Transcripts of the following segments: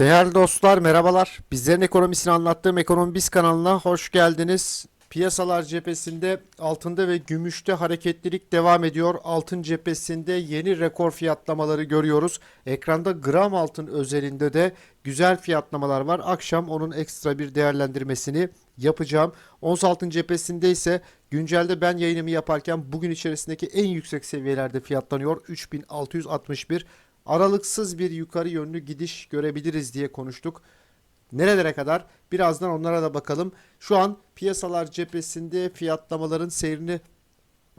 Değerli dostlar merhabalar. Bizlerin ekonomisini anlattığım Ekonomi Biz kanalına hoş geldiniz. Piyasalar cephesinde altında ve gümüşte hareketlilik devam ediyor. Altın cephesinde yeni rekor fiyatlamaları görüyoruz. Ekranda gram altın özelinde de güzel fiyatlamalar var. Akşam onun ekstra bir değerlendirmesini yapacağım. Ons altın cephesinde ise güncelde ben yayınımı yaparken bugün içerisindeki en yüksek seviyelerde fiyatlanıyor. 3661 aralıksız bir yukarı yönlü gidiş görebiliriz diye konuştuk. Nerelere kadar? Birazdan onlara da bakalım. Şu an piyasalar cephesinde fiyatlamaların seyrini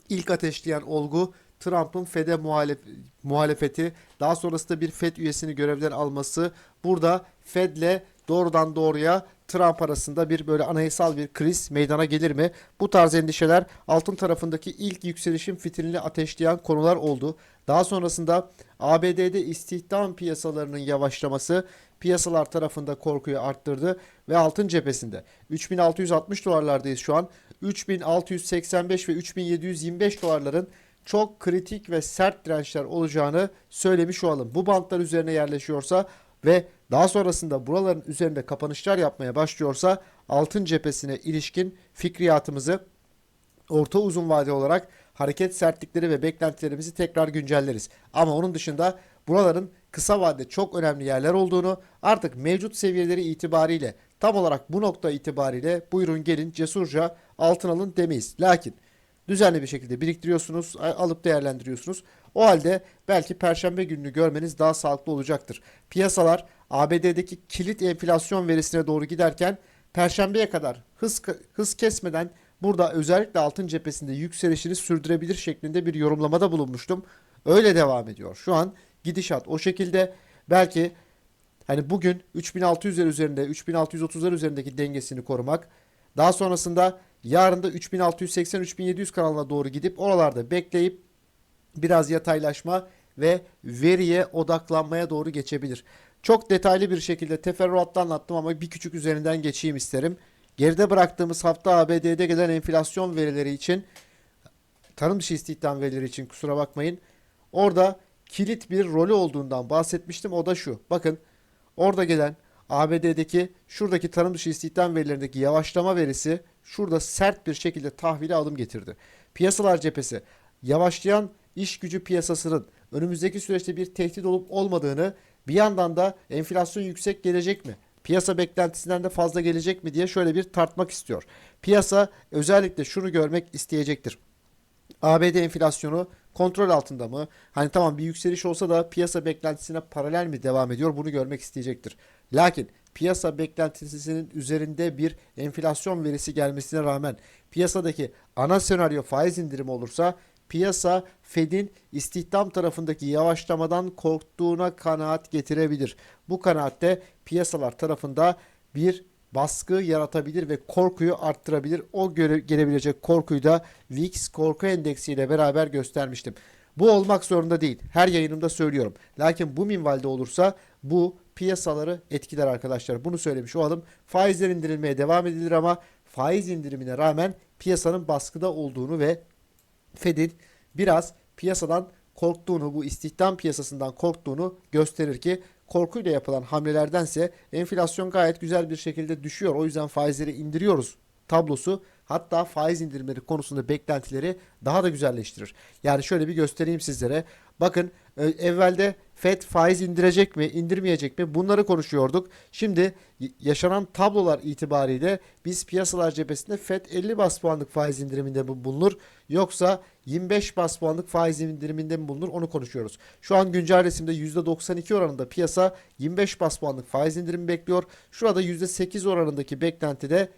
ilk ateşleyen olgu Trump'ın FED'e muhalef- muhalefeti, daha sonrasında bir FED üyesini görevden alması. Burada FED'le doğrudan doğruya Trump arasında bir böyle anayasal bir kriz meydana gelir mi? Bu tarz endişeler altın tarafındaki ilk yükselişin fitilini ateşleyen konular oldu. Daha sonrasında ABD'de istihdam piyasalarının yavaşlaması piyasalar tarafında korkuyu arttırdı ve altın cephesinde 3660 dolarlardayız şu an. 3685 ve 3725 dolarların çok kritik ve sert dirençler olacağını söylemiş olalım. Bu bantlar üzerine yerleşiyorsa ve daha sonrasında buraların üzerinde kapanışlar yapmaya başlıyorsa altın cephesine ilişkin fikriyatımızı orta uzun vade olarak hareket sertlikleri ve beklentilerimizi tekrar güncelleriz. Ama onun dışında buraların kısa vadede çok önemli yerler olduğunu artık mevcut seviyeleri itibariyle tam olarak bu nokta itibariyle buyurun gelin cesurca altın alın demeyiz. Lakin düzenli bir şekilde biriktiriyorsunuz, alıp değerlendiriyorsunuz. O halde belki perşembe gününü görmeniz daha sağlıklı olacaktır. Piyasalar ABD'deki kilit enflasyon verisine doğru giderken perşembeye kadar hız hız kesmeden burada özellikle altın cephesinde yükselişini sürdürebilir şeklinde bir yorumlamada bulunmuştum. Öyle devam ediyor. Şu an gidişat o şekilde belki hani bugün 3600'ler üzerinde 3630'lar üzerindeki dengesini korumak daha sonrasında yarın da 3680-3700 kanalına doğru gidip oralarda bekleyip biraz yataylaşma ve veriye odaklanmaya doğru geçebilir. Çok detaylı bir şekilde teferruatla anlattım ama bir küçük üzerinden geçeyim isterim. Geride bıraktığımız hafta ABD'de gelen enflasyon verileri için tarım dışı istihdam verileri için kusura bakmayın. Orada kilit bir rolü olduğundan bahsetmiştim. O da şu. Bakın orada gelen ABD'deki şuradaki tarım dışı istihdam verilerindeki yavaşlama verisi şurada sert bir şekilde tahvile alım getirdi. Piyasalar cephesi yavaşlayan iş gücü piyasasının önümüzdeki süreçte bir tehdit olup olmadığını bir yandan da enflasyon yüksek gelecek mi? Piyasa beklentisinden de fazla gelecek mi diye şöyle bir tartmak istiyor. Piyasa özellikle şunu görmek isteyecektir. ABD enflasyonu kontrol altında mı? Hani tamam bir yükseliş olsa da piyasa beklentisine paralel mi devam ediyor? Bunu görmek isteyecektir. Lakin piyasa beklentisinin üzerinde bir enflasyon verisi gelmesine rağmen piyasadaki ana senaryo faiz indirimi olursa piyasa Fed'in istihdam tarafındaki yavaşlamadan korktuğuna kanaat getirebilir. Bu kanaatte piyasalar tarafında bir baskı yaratabilir ve korkuyu arttırabilir. O göre gelebilecek korkuyu da VIX korku endeksi ile beraber göstermiştim. Bu olmak zorunda değil. Her yayınımda söylüyorum. Lakin bu minvalde olursa bu piyasaları etkiler arkadaşlar. Bunu söylemiş olalım. Faizler indirilmeye devam edilir ama faiz indirimine rağmen piyasanın baskıda olduğunu ve Fed'in biraz piyasadan korktuğunu, bu istihdam piyasasından korktuğunu gösterir ki korkuyla yapılan hamlelerdense enflasyon gayet güzel bir şekilde düşüyor. O yüzden faizleri indiriyoruz tablosu hatta faiz indirimleri konusunda beklentileri daha da güzelleştirir. Yani şöyle bir göstereyim sizlere. Bakın e, evvelde FED faiz indirecek mi, indirmeyecek mi? Bunları konuşuyorduk. Şimdi yaşanan tablolar itibariyle biz piyasalar cephesinde FED 50 bas puanlık faiz indiriminde mi bulunur yoksa 25 bas puanlık faiz indiriminde mi bulunur onu konuşuyoruz. Şu an güncel resimde %92 oranında piyasa 25 bas puanlık faiz indirimi bekliyor. Şurada %8 oranındaki beklentide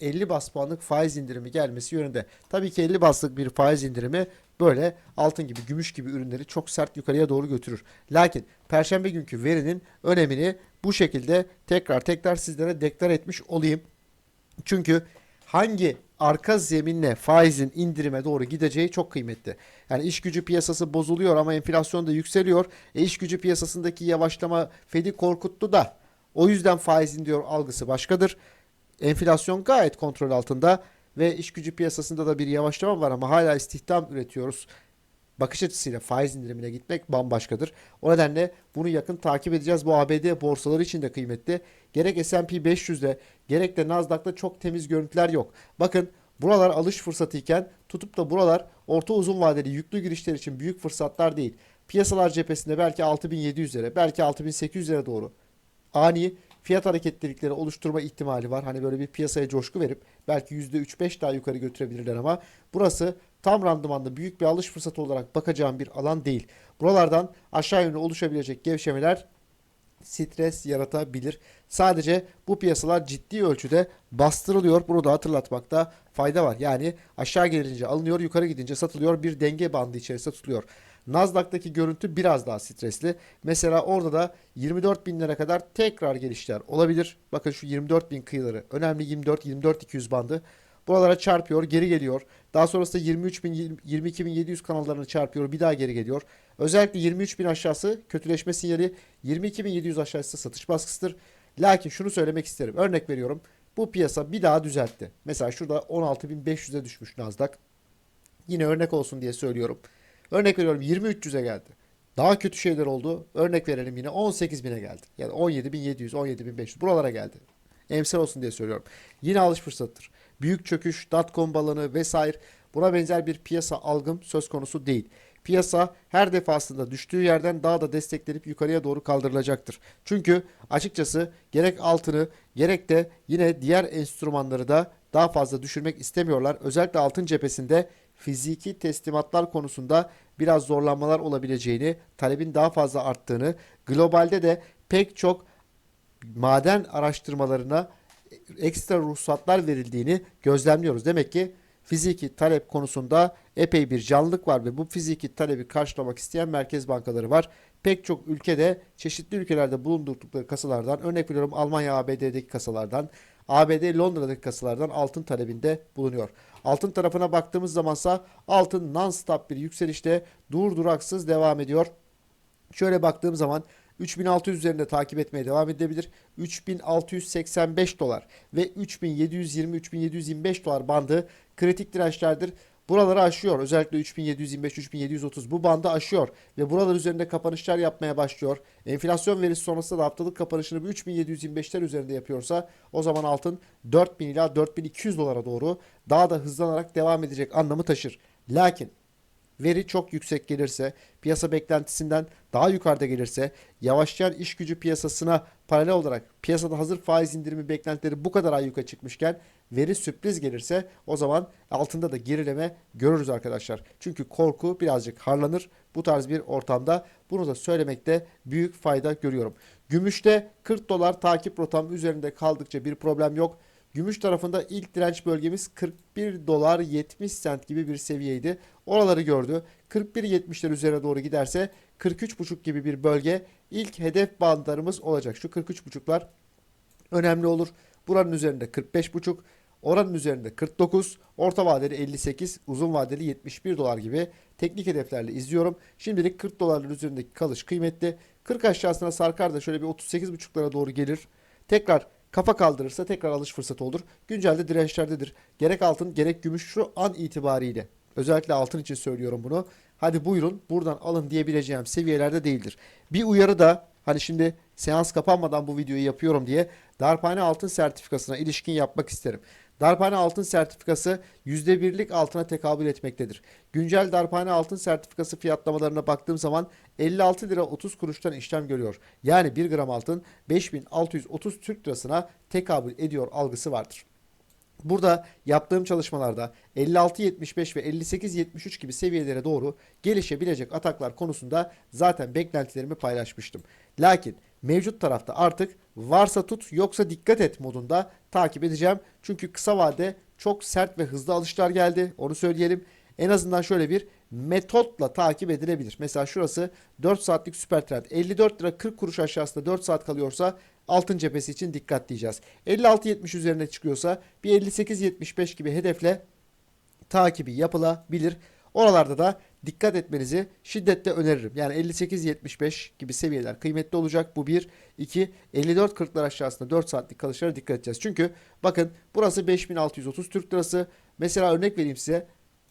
50 bas puanlık faiz indirimi gelmesi yönünde. Tabii ki 50 baslık bir faiz indirimi böyle altın gibi, gümüş gibi ürünleri çok sert yukarıya doğru götürür. Lakin perşembe günkü verinin önemini bu şekilde tekrar tekrar sizlere deklar etmiş olayım. Çünkü hangi arka zeminle faizin indirime doğru gideceği çok kıymetli. Yani iş gücü piyasası bozuluyor ama enflasyon da yükseliyor. E iş gücü piyasasındaki yavaşlama Fed'i korkuttu da o yüzden faiz indiriyor algısı başkadır. Enflasyon gayet kontrol altında ve iş gücü piyasasında da bir yavaşlama var ama hala istihdam üretiyoruz. bakış açısıyla faiz indirimine gitmek bambaşkadır. O nedenle bunu yakın takip edeceğiz. Bu ABD borsaları için de kıymetli. Gerek S&P 500'de gerek de Nasdaq'ta çok temiz görüntüler yok. Bakın buralar alış fırsatı iken tutup da buralar orta uzun vadeli yüklü girişler için büyük fırsatlar değil. Piyasalar cephesinde belki 6700'lere belki 6800'lere doğru ani fiyat hareketlilikleri oluşturma ihtimali var. Hani böyle bir piyasaya coşku verip belki %3-5 daha yukarı götürebilirler ama burası tam randımanlı büyük bir alış fırsatı olarak bakacağım bir alan değil. Buralardan aşağı yönlü oluşabilecek gevşemeler stres yaratabilir. Sadece bu piyasalar ciddi ölçüde bastırılıyor. Bunu da hatırlatmakta fayda var. Yani aşağı gelince alınıyor, yukarı gidince satılıyor. Bir denge bandı içerisinde tutuluyor. Nasdaq'taki görüntü biraz daha stresli. Mesela orada da 24 binlere kadar tekrar gelişler olabilir. Bakın şu 24 bin kıyıları önemli 24 24 200 bandı. Buralara çarpıyor, geri geliyor. Daha sonrasında 23 bin 22 bin 700 kanallarını çarpıyor, bir daha geri geliyor. Özellikle 23 bin aşağısı kötüleşme sinyali, 22 bin 700 aşağısı satış baskısıdır. Lakin şunu söylemek isterim. Örnek veriyorum. Bu piyasa bir daha düzeltti. Mesela şurada 16.500'e düşmüş Nasdaq. Yine örnek olsun diye söylüyorum. Örnek veriyorum 2300'e geldi. Daha kötü şeyler oldu. Örnek verelim yine 18.000'e geldi. Yani 17.700, 17.500 buralara geldi. Emsal olsun diye söylüyorum. Yine alış fırsatıdır. Büyük çöküş, dotcom balonu vesaire buna benzer bir piyasa algım söz konusu değil. Piyasa her defasında düştüğü yerden daha da desteklenip yukarıya doğru kaldırılacaktır. Çünkü açıkçası gerek altını gerek de yine diğer enstrümanları da daha fazla düşürmek istemiyorlar. Özellikle altın cephesinde fiziki teslimatlar konusunda biraz zorlanmalar olabileceğini, talebin daha fazla arttığını, globalde de pek çok maden araştırmalarına ekstra ruhsatlar verildiğini gözlemliyoruz. Demek ki fiziki talep konusunda epey bir canlılık var ve bu fiziki talebi karşılamak isteyen merkez bankaları var. Pek çok ülkede çeşitli ülkelerde bulundurdukları kasalardan örnek veriyorum Almanya ABD'deki kasalardan ABD Londra'daki kasalardan altın talebinde bulunuyor. Altın tarafına baktığımız zamansa altın non-stop bir yükselişte durduraksız devam ediyor. Şöyle baktığım zaman 3600 üzerinde takip etmeye devam edebilir. 3685 dolar ve 3720-3725 dolar bandı kritik dirençlerdir. Buraları aşıyor. Özellikle 3725-3730 bu bandı aşıyor ve buralar üzerinde kapanışlar yapmaya başlıyor. Enflasyon verisi sonrasında da haftalık kapanışını bu 3725'ler üzerinde yapıyorsa o zaman altın 4000 ila 4200 dolara doğru daha da hızlanarak devam edecek anlamı taşır. Lakin veri çok yüksek gelirse, piyasa beklentisinden daha yukarıda gelirse, yavaşlayan iş gücü piyasasına paralel olarak piyasada hazır faiz indirimi beklentileri bu kadar ayyuka çıkmışken veri sürpriz gelirse o zaman altında da gerileme görürüz arkadaşlar. Çünkü korku birazcık harlanır bu tarz bir ortamda. Bunu da söylemekte büyük fayda görüyorum. Gümüşte 40 dolar takip rotam üzerinde kaldıkça bir problem yok. Gümüş tarafında ilk direnç bölgemiz 41 dolar 70 sent gibi bir seviyeydi. Oraları gördü. 41.70'ler üzerine doğru giderse 43.5 gibi bir bölge ilk hedef bandlarımız olacak. Şu 43.5'lar önemli olur. Buranın üzerinde 45.5, oranın üzerinde 49, orta vadeli 58, uzun vadeli 71 dolar gibi teknik hedeflerle izliyorum. Şimdilik 40 dolarların üzerindeki kalış kıymetli. 40 aşağısına sarkar da şöyle bir 38.5'lara doğru gelir. Tekrar kafa kaldırırsa tekrar alış fırsatı olur. Güncelde dirençlerdedir. Gerek altın gerek gümüş şu an itibariyle. Özellikle altın için söylüyorum bunu. Hadi buyurun buradan alın diyebileceğim seviyelerde değildir. Bir uyarı da hani şimdi seans kapanmadan bu videoyu yapıyorum diye darphane altın sertifikasına ilişkin yapmak isterim. Darphane altın sertifikası %1'lik altına tekabül etmektedir. Güncel darphane altın sertifikası fiyatlamalarına baktığım zaman 56 lira 30 kuruştan işlem görüyor. Yani 1 gram altın 5630 Türk lirasına tekabül ediyor algısı vardır. Burada yaptığım çalışmalarda 56.75 ve 58.73 gibi seviyelere doğru gelişebilecek ataklar konusunda zaten beklentilerimi paylaşmıştım. Lakin mevcut tarafta artık varsa tut yoksa dikkat et modunda takip edeceğim. Çünkü kısa vade çok sert ve hızlı alışlar geldi. Onu söyleyelim. En azından şöyle bir metotla takip edilebilir. Mesela şurası 4 saatlik süper trend. 54 lira 40 kuruş aşağısında 4 saat kalıyorsa altın cephesi için dikkat diyeceğiz. 56.70 üzerine çıkıyorsa bir 58.75 gibi hedefle takibi yapılabilir. Oralarda da dikkat etmenizi şiddetle öneririm. Yani 58-75 gibi seviyeler kıymetli olacak. Bu bir. iki 54-40'lar aşağısında 4 saatlik kalışlara dikkat edeceğiz. Çünkü bakın burası 5630 Türk lirası. Mesela örnek vereyim size.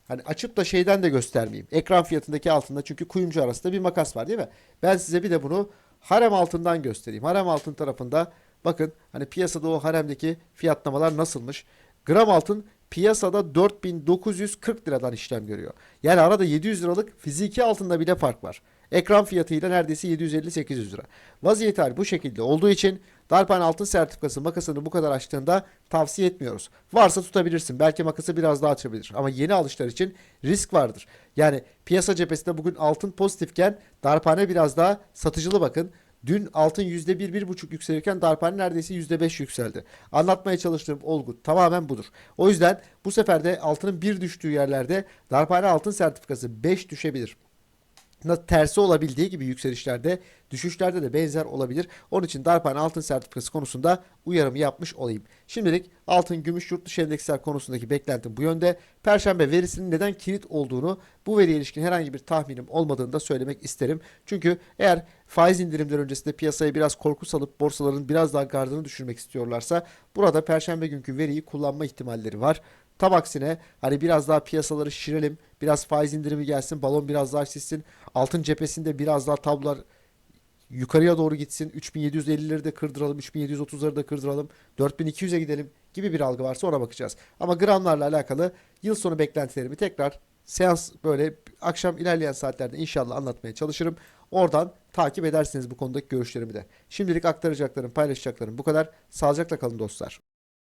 Hani açıp da şeyden de göstermeyeyim. Ekran fiyatındaki altında çünkü kuyumcu arasında bir makas var değil mi? Ben size bir de bunu harem altından göstereyim. Harem altın tarafında bakın hani piyasada o haremdeki fiyatlamalar nasılmış? Gram altın piyasada 4940 liradan işlem görüyor. Yani arada 700 liralık fiziki altında bile fark var. Ekran fiyatıyla neredeyse 750-800 lira. Vaziyet hali bu şekilde olduğu için Darpan altın sertifikası makasını bu kadar açtığında tavsiye etmiyoruz. Varsa tutabilirsin. Belki makası biraz daha açabilir. Ama yeni alışlar için risk vardır. Yani piyasa cephesinde bugün altın pozitifken darphane biraz daha satıcılı bakın. Dün altın %1-1,5 yükselirken darphane neredeyse %5 yükseldi. Anlatmaya çalıştığım olgu tamamen budur. O yüzden bu sefer de altının bir düştüğü yerlerde darphane altın sertifikası 5 düşebilir. Tersi olabildiği gibi yükselişlerde, düşüşlerde de benzer olabilir. Onun için darphane altın sertifikası konusunda uyarımı yapmış olayım. Şimdilik altın, gümüş, yurt dışı endeksler konusundaki beklentim bu yönde. Perşembe verisinin neden kilit olduğunu, bu veriye ilişkin herhangi bir tahminim olmadığını da söylemek isterim. Çünkü eğer faiz indirimleri öncesinde piyasaya biraz korku salıp borsaların biraz daha gardını düşürmek istiyorlarsa burada perşembe günkü veriyi kullanma ihtimalleri var. Tam aksine hani biraz daha piyasaları şişirelim, biraz faiz indirimi gelsin, balon biraz daha şişsin, altın cephesinde biraz daha tablolar yukarıya doğru gitsin, 3750'leri de kırdıralım, 3730'ları da kırdıralım, 4200'e gidelim gibi bir algı varsa ona bakacağız. Ama gramlarla alakalı yıl sonu beklentilerimi tekrar seans böyle akşam ilerleyen saatlerde inşallah anlatmaya çalışırım. Oradan takip edersiniz bu konudaki görüşlerimi de. Şimdilik aktaracaklarım, paylaşacaklarım bu kadar. Sağlıcakla kalın dostlar.